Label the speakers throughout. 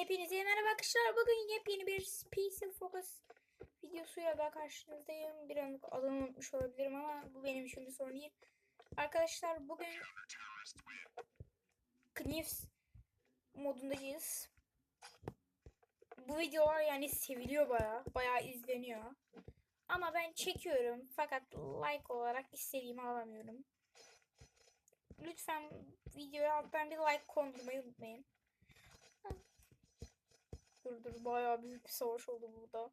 Speaker 1: Hepinize merhaba arkadaşlar. Bugün yepyeni bir Space Focus videosuyla daha karşınızdayım. Bir anlık adını unutmuş olabilirim ama bu benim için bir sorun değil. Arkadaşlar bugün Knives modundayız. Bu videolar yani seviliyor baya. Baya izleniyor. Ama ben çekiyorum. Fakat like olarak istediğimi alamıyorum. Lütfen videoya alttan bir like kondurmayı unutmayın. Dur dur bayağı büyük bir savaş oldu burada.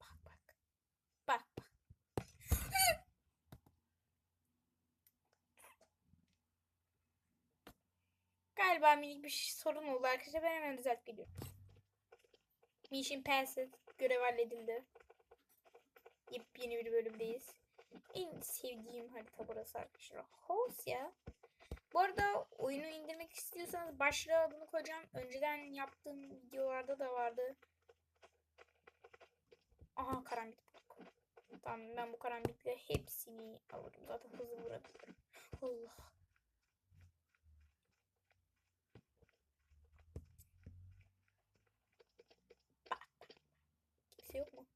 Speaker 1: Bak bak. Bak bak. Galiba minik bir şey- sorun oldu arkadaşlar. Ben hemen düzelt geliyorum. Mission Passed. Görev halledildi. Yepyeni bir bölümdeyiz. En sevdiğim harita burası arkadaşlar. House ya. Bu arada oyunu indirmek istiyorsanız başlığa adını koyacağım. Önceden yaptığım videolarda da vardı. Aha karambit bulduk. Tamam ben bu karambitle hepsini alırım. Zaten hızlı vurabilirim. Allah. Bak. Kimse yok mu?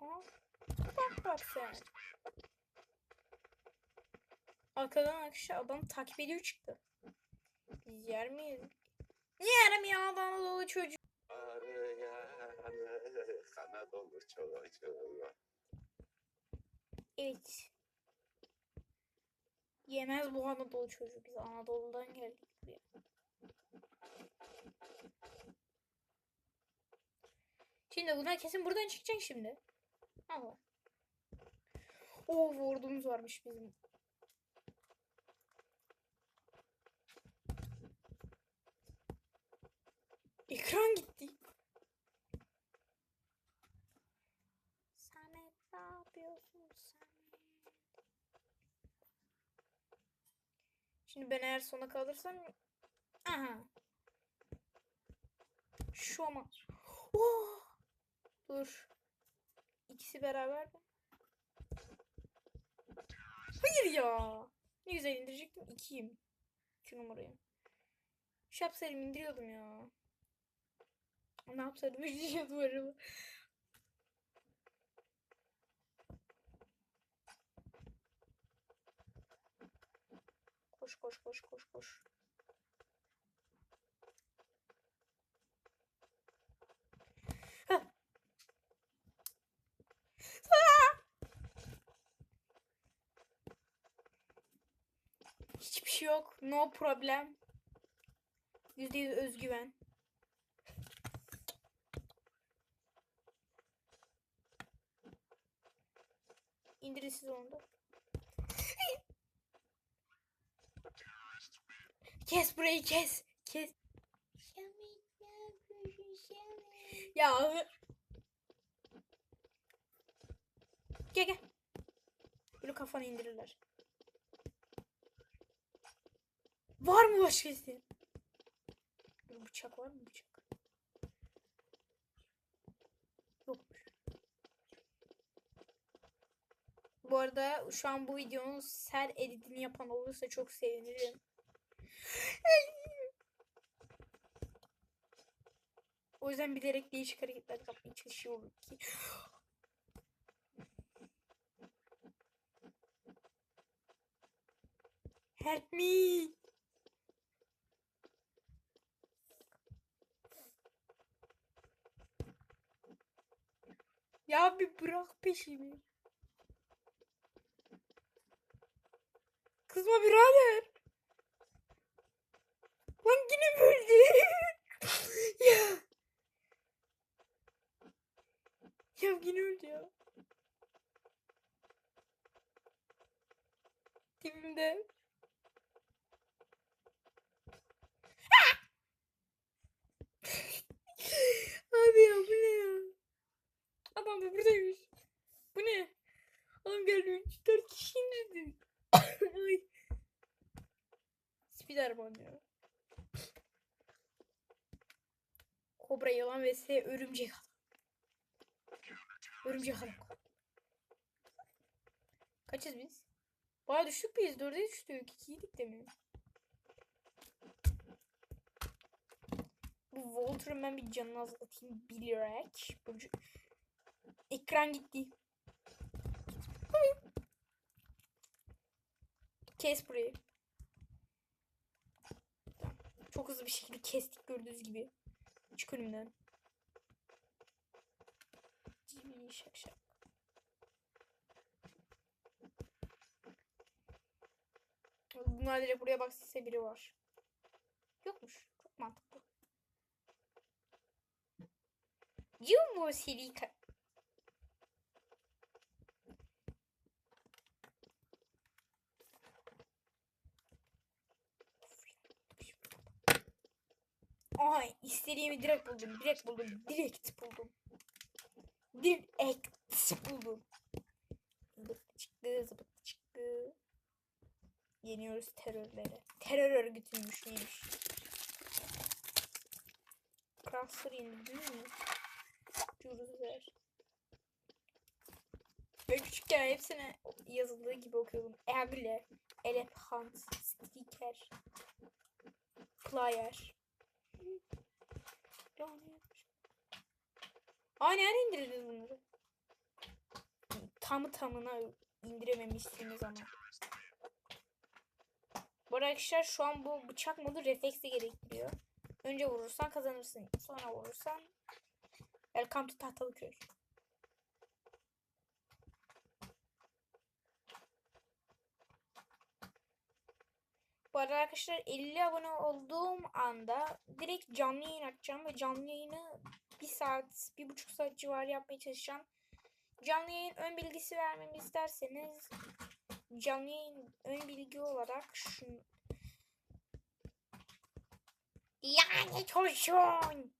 Speaker 1: Aa, bak sen. Arkadan arkadaşlar adam takip ediyor çıktı. Biz yer miyiz? Yerim ya Anadolu.
Speaker 2: Arayanı Anadolu çocuğu.
Speaker 1: Evet. Yemez bu Anadolu çocuğu. Biz Anadolu'dan geldik buraya. Şimdi bunlar kesin buradan çıkacak şimdi. Allah. Oo vurdumuz varmış bizim. Ekran gitti. Samet ne yapıyorsun Samet? Şimdi ben eğer sona kalırsam aha. Şu ama. Oh! Dur. İkisi beraber mi? Hayır ya. Ne güzel indirecektim. İkiyim. İki numarayım. Şu yapsaydım indiriyordum ya. Ne yapsaydım indiriyordum araba. Koş koş koş koş koş. Şey yok. No problem. Yüzde yüz özgüven. İndirin siz. Kes burayı kes. Kes. Ya. Gel gel. Böyle kafanı indirirler. Var mı başka isteğin? Bir Bıçak var mı bıçak? Yokmuş. Bu arada şu an bu videonun ser editini yapan olursa çok sevinirim. O yüzden bilerek değişik hareketler yapmaya çalışıyorum ki. Help me. Ya bir bırak peşimi. Kızma birader. Lan yine mi öldü? ya. Ya yine öldü ya. Dibimde. Abi ya bu ne ya? Adam da buradaymış. Bu ne? Adam geldi 3 4 kişi indirdi. Ay. Spiderman ya. Kobra yılan ve ise örümcek adam. Örümcek adam. Kaçız biz? Baya düştük biz. Dörde düştük. İkiydik de mi? Bu Walter'ın ben bir canını azaltayım bilerek. Bu c- Ekran gitti. Kes burayı. Çok hızlı bir şekilde kestik gördüğünüz gibi. Çık önümden. Şak şak. Bunlar direkt buraya baksa biri var. Yokmuş. Çok mantıklı. Bu seri Ay istediğimi direkt buldum. Direkt buldum. Direkt buldum. Direkt buldum. Zıbıt çıktı zıbıt çıktı. Yeniyoruz terörleri. Terör örgütüymüş neymiş. Cluster yenildi değil mi? Cürüz ver. Ben küçükken hepsine yazıldığı gibi okuyordum. Eagle, Elephant, Sticker, Player. Aa nerede indirdiniz bunları? Tamı tamına indirememişsiniz ama. Bu arkadaşlar şu an bu bıçak modu refleksi gerektiriyor. Önce vurursan kazanırsın. Sonra vurursan Welcome to tahtalı köy. Bu arada arkadaşlar 50 abone olduğum anda direkt canlı yayın açacağım ve canlı yayını bir saat, bir buçuk saat civarı yapmaya çalışacağım. Canlı yayın ön bilgisi vermemi isterseniz canlı yayın ön bilgi olarak şunu yani çocuğun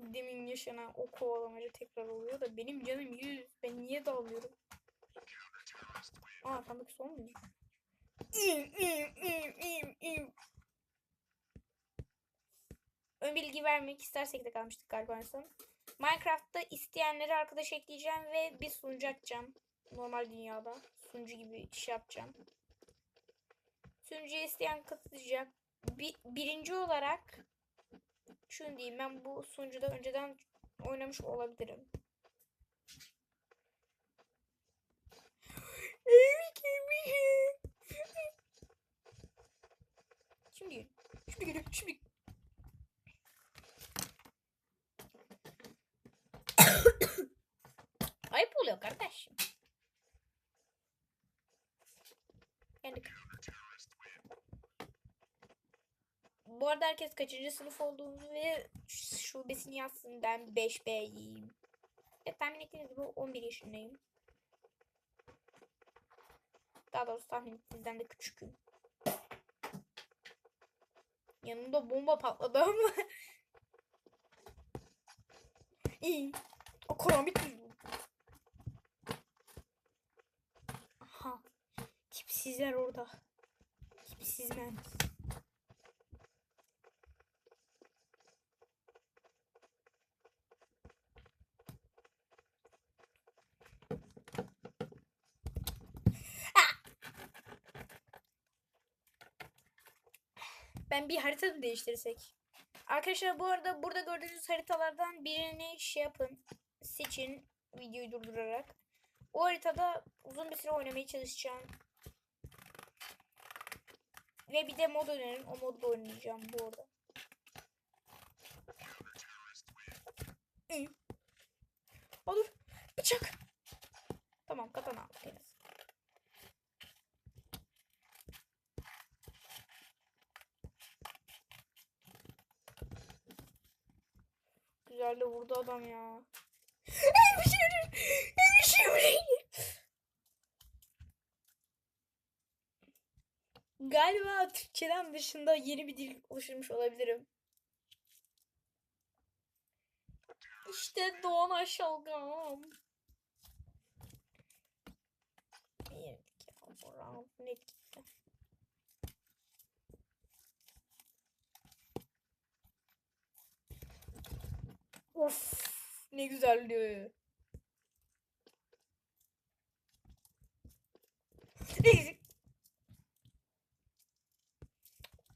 Speaker 1: Demin yaşanan o kovalamaca tekrar oluyor da benim canım 100. Ben niye dağılıyorum? Aa sandık son mu? İm, im, im, im, im. Ön bilgi vermek istersek de kalmıştık galiba en son. Minecraft'ta isteyenleri arkadaş ekleyeceğim ve bir sunucu açacağım. Normal dünyada. Sunucu gibi şey yapacağım. Sunucuya isteyen katılacak. Bir, birinci olarak şunu diyeyim ben bu sunucuda önceden oynamış olabilirim. Şimdi şimdi geliyor şimdi. Bu arada herkes kaçıncı sınıf olduğunu ve şubesini yazsın. Ben 5B'yim. Evet tahmin ettiğiniz gibi 11 yaşındayım. Daha doğrusu tahmin ettiğinizden de küçüküm. Yanımda bomba patladı ama. İyi. O karambit mi? Aha. Tipsizler orada. Tipsiz. Ben bir harita değiştirsek. Arkadaşlar bu arada burada gördüğünüz haritalardan birini şey yapın. Seçin videoyu durdurarak. O haritada uzun bir süre oynamaya çalışacağım. Ve bir de mod önerin. O modda oynayacağım bu arada. Olur. Bıçak. Tamam katana aldık Güzel vurdu adam ya. Galiba Türkçeden dışında yeni bir dil oluşturmuş olabilirim. İşte Doğan Aşalgam. Yedik ya. Of ne güzeldi.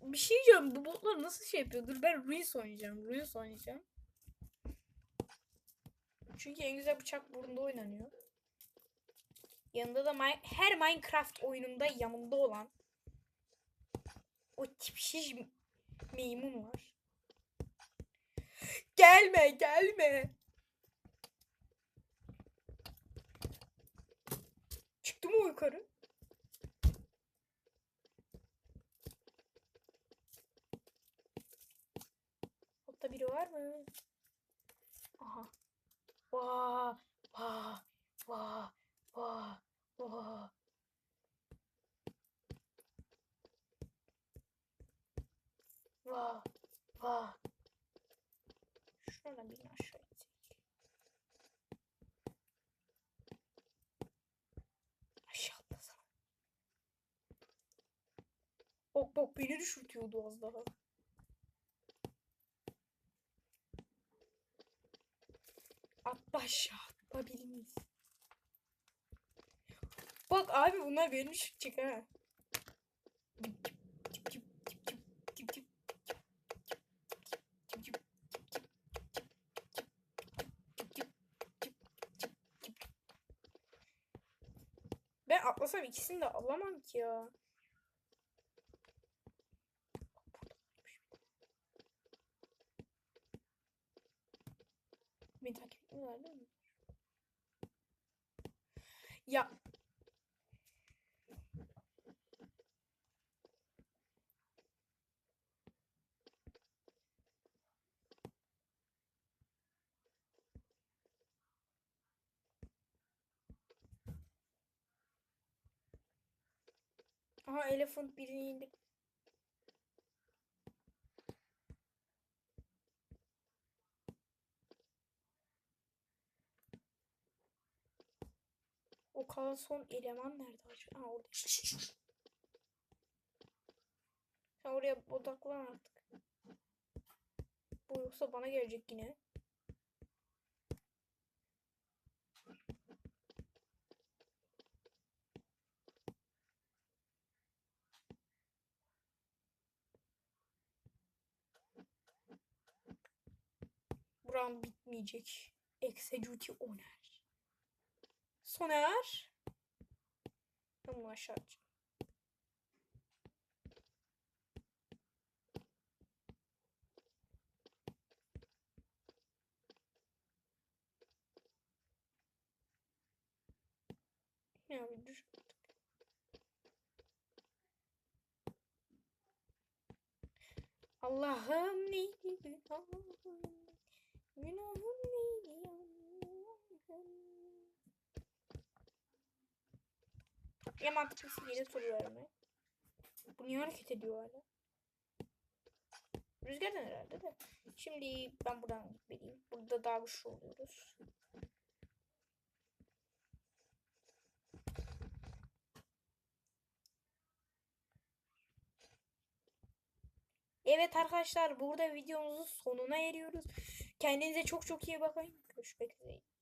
Speaker 1: Bir şey diyeceğim. Bu botlar nasıl şey yapıyor? Dur ben Ruins oynayacağım. Ruins oynayacağım. Çünkü en güzel bıçak burada oynanıyor. Yanında da Mi- her Minecraft oyununda yanında olan o tipsiz maymun var. Gelme gelme. Çıktı mı yukarı? Altta biri var mı? Beni düşürtüyordu az daha. Atla aşağı atlayabiliriz. Bak abi bunlar beni düşürecek ha. Ben atlasam ikisini de alamam ki ya. Beni takip etmiyorlar değil mi? Ya. Aha elephant birini indik. Kalan son eleman nerede acaba? Ha orada. Sen oraya odaklan artık. Bu yoksa bana gelecek yine. Buram bitmeyecek. Executi Oner. Soner. Ben bunu aşağı atacağım. Ya bir dur. Allah'ım neydi günahım? Günahım neydi Allah'ım? Ya mantıklısı yere soruyorum ya. Bu niye hareket ediyor hala? Rüzgardan herhalde de. Şimdi ben buradan gitmeliyim. Burada daha güçlü oluyoruz. Evet arkadaşlar burada videomuzun sonuna eriyoruz. Kendinize çok çok iyi bakın. Görüşmek üzere.